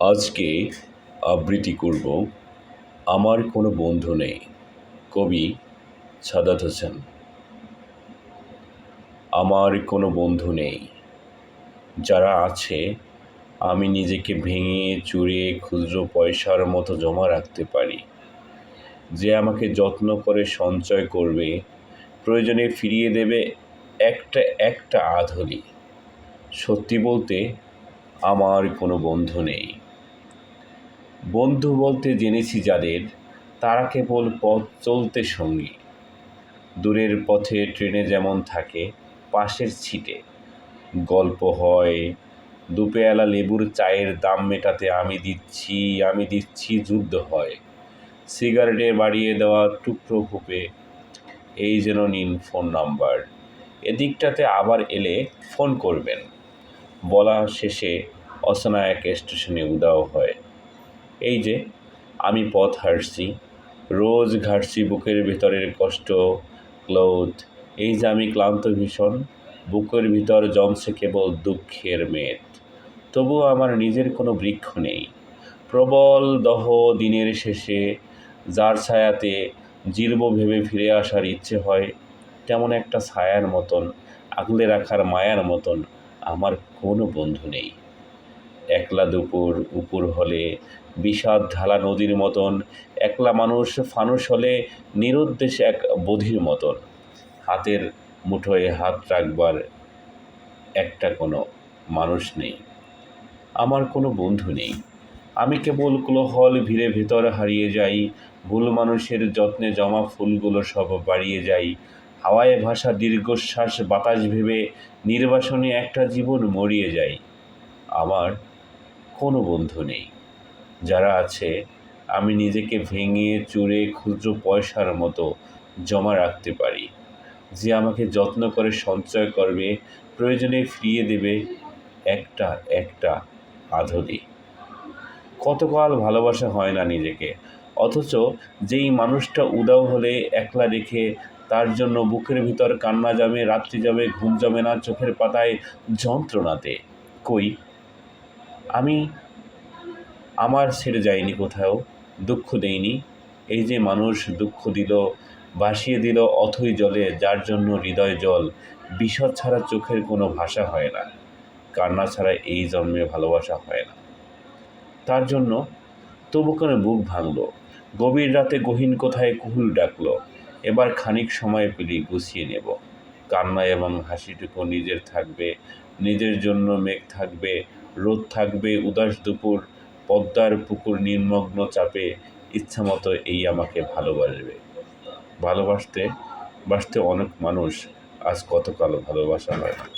আজকে আবৃত্তি করব। আমার কোনো বন্ধু নেই, কবি সাদাত হোসেন। আমার কোনো বন্ধু নেই, যারা আছে, আমি নিজেকে ভেঙে চুরে খুচরো পয়সার মতো জমা রাখতে পারি। যে আমাকে যত্ন করে সঞ্চয় করবে, প্রয়োজনে ফিরিয়ে দেবে একটা একটা আধলি। সত্যি বলতে, আমার কোনো বন্ধু নেই। বন্ধু বলতে জেনেছি যাদের, তারা কেবল পথ চলতে সঙ্গী। দূরের পথে ট্রেনে যেমন থাকে, পাশের ছিটে। গল্প হয় দুপেয়ালা লেবুর চায়ের দাম মেটাতে আমি দিচ্ছি আমি দিচ্ছি যুদ্ধ হয়। সিগারেটে বাড়িয়ে দেওয়া টুকরো কূপে এই যেন নিন ফোন নাম্বার। এদিকটাতে আবার এলে ফোন করবেন। বলা শেষে অচেনা এক স্টেশনে উদাও হয়। এই যে, আমি পথ হাঁটছি, রোজ ঘাটছি বুকের ভিতরের কষ্ট, ক্লোথ। এই যে আমি ক্লান্ত ভীষণ, বুকের ভিতর জমছে কেবল দুঃখের মেদ। তবুও আমার নিজের কোনো বৃক্ষ নেই। প্রবল দহ দিনের শেষে যার ছায়াতে জিরব ভেবে ফিরে আসার ইচ্ছে হয়, তেমন একটা ছায়ার মতন, আগলে রাখার মায়ার মতন আমার কোনো বন্ধু নেই। একলা দুপুর, উপর হলে বিষাদ ঢালা নদীর মতন, একলা মানুষ ফানুস হলে নিরুদ্দেশ এক বধির মতন। হাতের মুঠোয় হাত রাখবার একটা কোনো মানুষ নেই। আমার কোনো বন্ধু নেই। আমি কেবল কোলাহল ভিড়ে ভেতর হারিয়ে যাই, ভুল মানুষের যত্নে জমা ফুলগুলো সব বাড়িয়ে যাই। হাওয়ায় ভাসা দীর্ঘশ্বাস বাতাস ভেবে নির্বাসনে একটা জীবন মরিয়ে যাই। আমার কোনো বন্ধু নেই। যারা আছে, আমি নিজেকে ভেঙে, চুরে, ক্ষুদ্র পয়সার মতো জমা রাখতে পারি। যে আমাকে যত্ন করে, সঞ্চয় করবে, প্রয়োজনে ফিরিয়ে দেবে, একটা একটা আধলি কতকাল ভালোবাসা হয় না নিজেকে। অথচ যেই মানুষটা উদাও হলে, একলা রেখে তার জন্য বুকের ভিতর কান্না জমে, রাত্রি জমে, ঘুম জমে না, চোখের পাতায় যন্ত্রণাতে। কই আমি আমার ছেড়ে যায়নি কোথাও, দুঃখ দেইনি। এই যে মানুষ দুঃখ দিল, ভাসিয়ে দিল অথই জলে, যার জন্য হৃদয় জল, বিষদ ছাড়া চোখের কোনো ভাষা হয় না। কান্না ছাড়া এই জন্মে ভালোবাসা হয় না। তার জন্য তবু কেন বুক ভাঙল? গভীর রাতে গহীন কোথায় কুহুল ডাকল? এবার খানিক সময় পেলি গুছিয়ে নেব। কান্না এবং হাসিটুকু নিজের থাকবে, নিজের জন্য মেঘ থাকবে রোদ থাকবে, উদাস দুপুর, পদ্মার পুকুর নির্মগ্ন চাপে ইচ্ছামতো এই আমাকে ভালোবাসবে। ভালোবাসতে, বাসতে অনেক মানুষ আজ কতকাল ভালোবাসা হয় না